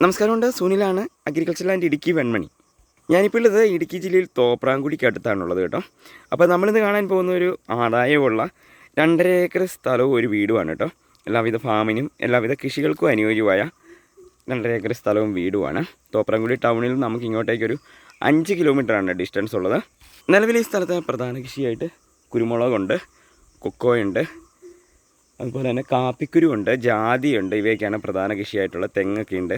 നമസ്കാരമുണ്ട്. സുനിലാണ് agriculture land Idukki Venmani. ഞാനിപ്പോൾ ഉള്ളത് ഇടുക്കി ജില്ലയിൽ തോപ്രാങ്കുടിക്ക് അടുത്താണുള്ളത് കേട്ടോ. അപ്പോൾ നമ്മളിന്ന് കാണാൻ പോകുന്ന ഒരു ആദായമുള്ള രണ്ടര ഏക്കർ സ്ഥലവും ഒരു വീടുമാണ് കേട്ടോ. എല്ലാവിധ ഫാമിനും എല്ലാവിധ കൃഷികൾക്കും അനുയോജ്യമായ രണ്ടര ഏക്കർ സ്ഥലവും വീടുമാണ്. തോപ്രാങ്കുടി ടൗണിൽ നിന്ന് നമുക്ക് ഇങ്ങോട്ടേക്കൊരു അഞ്ച് കിലോമീറ്ററാണ് ഡിസ്റ്റൻസ് ഉള്ളത്. നിലവിൽ ഈ സ്ഥലത്ത് പ്രധാന കൃഷിയായിട്ട് കുരുമുളകുണ്ട് കൊക്കോയുണ്ട് അതുപോലെ തന്നെ കാപ്പിക്കുരുവുണ്ട് ജാതിയുണ്ട്. ഇവയൊക്കെയാണ് പ്രധാന കൃഷിയായിട്ടുള്ള തെങ്ങൊക്കെ ഉണ്ട്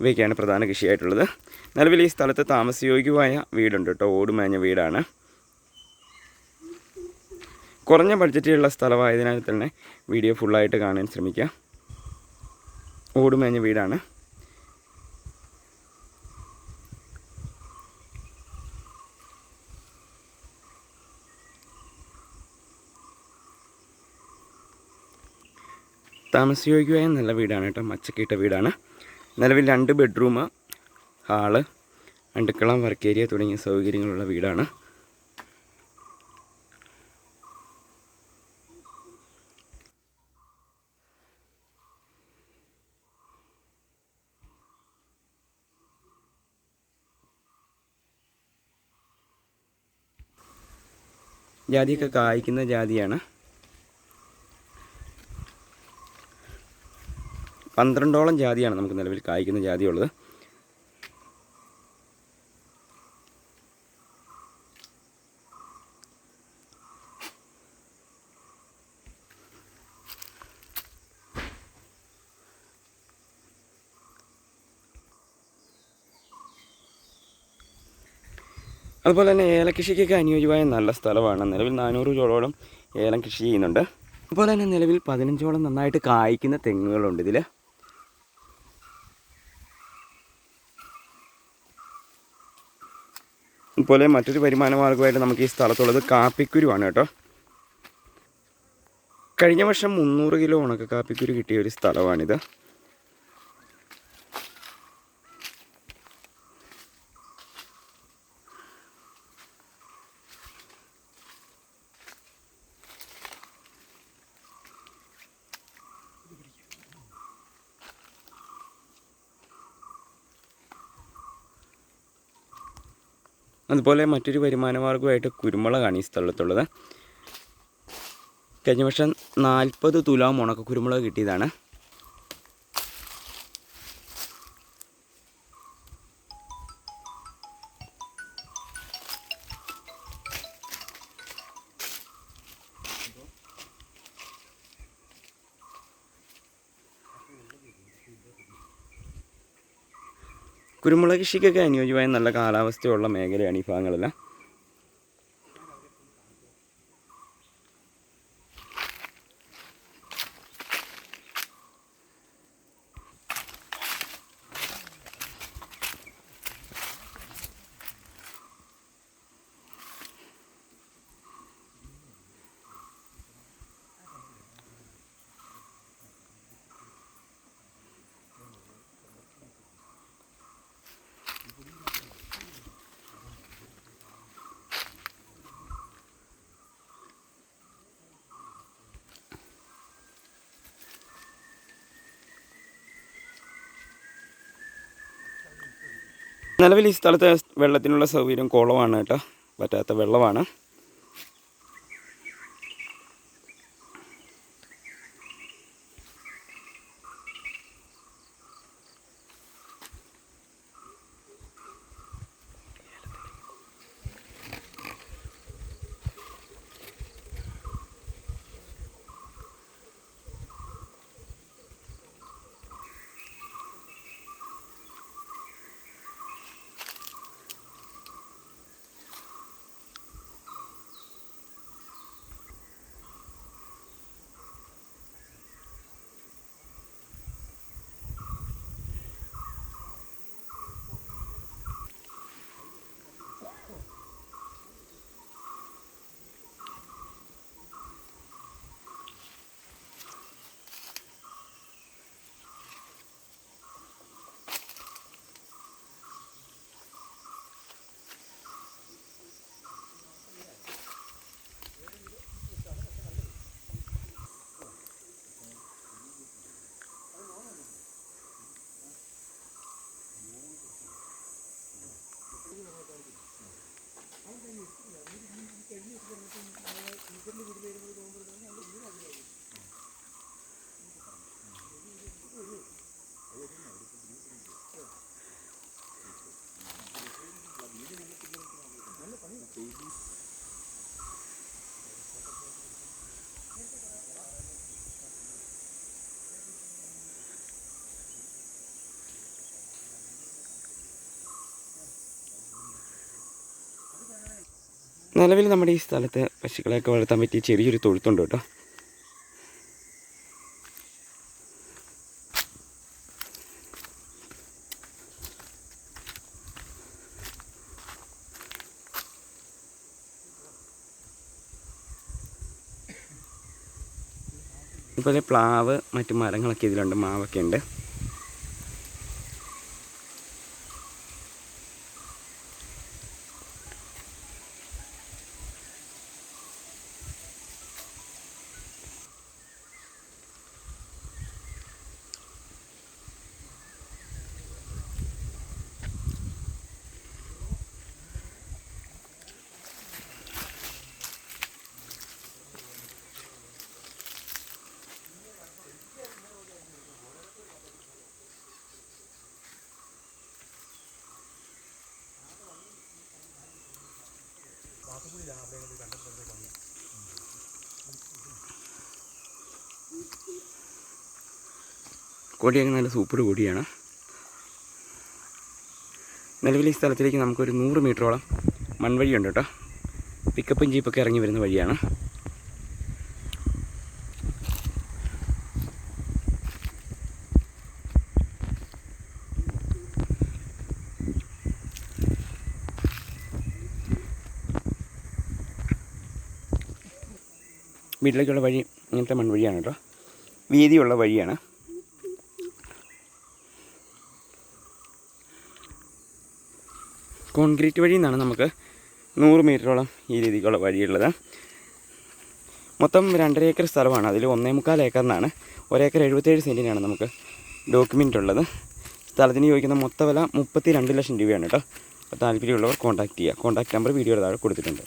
ഇവയൊക്കെയാണ് പ്രധാന കൃഷിയായിട്ടുള്ളത്. നിലവിൽ ഈ സ്ഥലത്ത് താമസയോഗ്യമായ വീടുണ്ട് കേട്ടോ. ഓടുമേഞ്ഞ വീടാണ്. കുറഞ്ഞ ബഡ്ജറ്റിലുള്ള സ്ഥലമായതിനാൽ തന്നെ വീഡിയോ ഫുള്ളായിട്ട് കാണാൻ ശ്രമിക്കുക ഓടുമേഞ്ഞ വീടാണ്. താമസയോഗ്യമായ നല്ല വീടാണ് കേട്ടോ. മച്ചക്കിട്ട വീടാണ്. നിലവിൽ രണ്ട് ബെഡ്റൂം ഹാൾ അടുക്കള വർക്ക് ഏരിയ തുടങ്ങിയ സൗകര്യങ്ങളുള്ള വീടാണ്. ജാതിയൊക്കെ കായ്ക്കുന്ന ജാതിയാണ്. പന്ത്രണ്ടോളം ജാതിയാണ് നമുക്ക് നിലവിൽ കായ്ക്കുന്ന ജാതിയുള്ളത്. അതുപോലെ തന്നെ ഏലകൃഷിക്കൊക്കെ അനുയോജ്യമായ നല്ല സ്ഥലമാണ്. നിലവിൽ നാനൂറ് ചോളോളം ഏലം കൃഷി ചെയ്യുന്നുണ്ട്. അതുപോലെ തന്നെ നിലവിൽ പതിനഞ്ചോളം നന്നായിട്ട് കായ്ക്കുന്ന തെങ്ങുകളുണ്ട് ഇതിൽ അതുപോലെ മറ്റൊരു വരുമാന മാർഗമായിട്ട് നമുക്ക് ഈ സ്ഥലത്തുള്ളത് കാപ്പിക്കുരുവാണ് കേട്ടോ. കഴിഞ്ഞ വർഷം മുന്നൂറ് കിലോ ഉണക്ക കാപ്പിക്കുരു കിട്ടിയ ഒരു സ്ഥലമാണിത്. അതുപോലെ മറ്റൊരു വരുമാന മാർഗമായിട്ട് കുരുമുളകാണ് ഈ സ്ഥലത്തുള്ളത്. കഴിഞ്ഞ വർഷം നാൽപ്പത് തുലാം ഉണക്ക കുരുമുളക് കിട്ടിയതാണ്. കുരുമുളക് കൃഷിക്കൊക്കെ അനുയോജ്യമായ നല്ല കാലാവസ്ഥയുള്ള മേഖലയാണ് ഈ ഭാഗങ്ങളെല്ലാം. നിലവിൽ ഈ സ്ഥലത്ത് വെള്ളത്തിനുള്ള സൗകര്യം കുളമാണ് കേട്ടോ. പറ്റാത്ത വെള്ളമാണ്. കഴിഞ്ഞിട്ട് നമുക്ക് നമ്മുടെ വീട്ടിൽ വരുമ്പോൾ നിലവിൽ നമ്മുടെ ഈ സ്ഥലത്ത് പശുക്കളെയൊക്കെ വളർത്താൻ പറ്റിയ ചെറിയൊരു തൊഴുത്തുണ്ട് കേട്ടോ. അതുപോലെ പ്ലാവ് മറ്റു മരങ്ങളൊക്കെ ഇതിലുണ്ട് മാവൊക്കെ ഉണ്ട്. കൊടിയൊക്കെ നല്ല സൂപ്പർ കൊടിയാണ്. നിലവിൽ ഈ സ്ഥലത്തിലേക്ക് നമുക്കൊരു നൂറ് മീറ്ററോളം മൺവഴിയുണ്ട് കേട്ടോ. പിക്കപ്പും ജീപ്പൊക്കെ ഇറങ്ങി വരുന്ന വഴിയാണ്. വീട്ടിലേക്കുള്ള വഴി ഇങ്ങനത്തെ മൺവഴിയാണ് കേട്ടോ. വീതിയുള്ള വഴിയാണ്. കോൺക്രീറ്റ് വഴി നിന്നാണ് നമുക്ക് നൂറ് മീറ്ററോളം ഈ രീതിക്കുള്ള വഴിയുള്ളത്. മൊത്തം രണ്ടര ഏക്കർ സ്ഥലമാണ്. അതിൽ ഒന്നേ മുക്കാൽ ഏക്കറിനാണ് ഒരേക്കർ എഴുപത്തേഴ് സെന്റിനാണ് നമുക്ക് ഡോക്യുമെന്റ് ഉള്ളത്. സ്ഥലത്തിന് ചോദിക്കുന്ന മൊത്ത വില മുപ്പത്തി രണ്ട് ലക്ഷം രൂപയാണ് കേട്ടോ. അപ്പോൾ താല്പര്യമുള്ളവർ കോൺടാക്റ്റ് ചെയ്യുക കോൺടാക്റ്റ് നമ്പർ വീഡിയോയുടെ താഴെ കൊടുത്തിട്ടുണ്ട്.